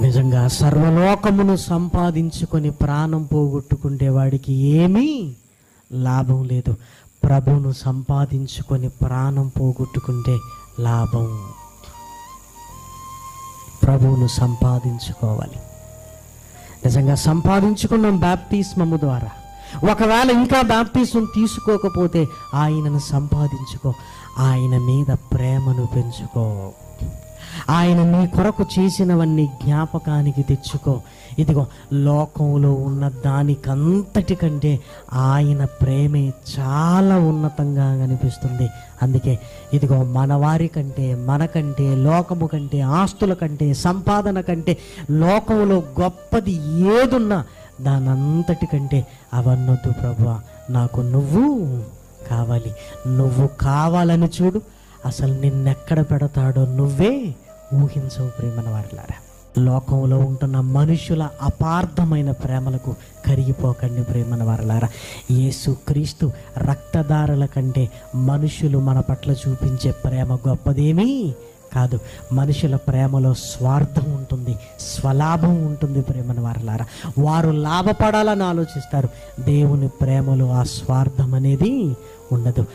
నిజంగా సర్వలోకమును సంపాదించుకొని ప్రాణం పోగొట్టుకుంటే వాడికి ఏమీ లాభం లేదు. ప్రభువును సంపాదించుకొని ప్రాణం పోగొట్టుకుంటే లాభం. ప్రభువును సంపాదించుకోవాలి. నిజంగా సంపాదించుకున్నాం బ్యాప్టిస్మము ద్వారా. ఒకవేళ ఇంకా బ్యాప్టిజం తీసుకోకపోతే ఆయనను సంపాదించుకో. ఆయన మీద ప్రేమను పెంచుకో. ఆయన నీ కొరకు చేసినవన్నీ జ్ఞాపకానికి తెచ్చుకో. ఇదిగో లోకంలో ఉన్న దానికంతటి కంటే ఆయన ప్రేమే చాలా ఉన్నతంగా కనిపిస్తుంది. అందుకే ఇదిగో మన వారి కంటే మనకంటే లోకము కంటే ఆస్తుల కంటే సంపాదన కంటే లోకంలో గొప్పది ఏదున్నా దానంతటి కంటే అవన్నొద్దు ప్రభు నాకు నువ్వు కావాలి. నువ్వు కావాలని చూడు. అసలు నిన్నెక్కడ పెడతాడో నువ్వే ఊహించవు ప్రేమన వారిలారా. లోకంలో ఉంటున్న మనుషుల అపార్థమైన ప్రేమలకు కరిగిపోకండి ప్రేమన వారలారా. యేసు క్రీస్తు రక్తదారుల కంటే మనుషులు మన పట్ల చూపించే ప్రేమ గొప్పదేమీ కాదు. మనుషుల ప్రేమలో స్వార్థం ఉంటుంది స్వలాభం ఉంటుంది ప్రేమను వారలారా. వారు లాభపడాలని ఆలోచిస్తారు దేవుని ప్రేమలో ఆ స్వార్థం అనేది ఉండదు.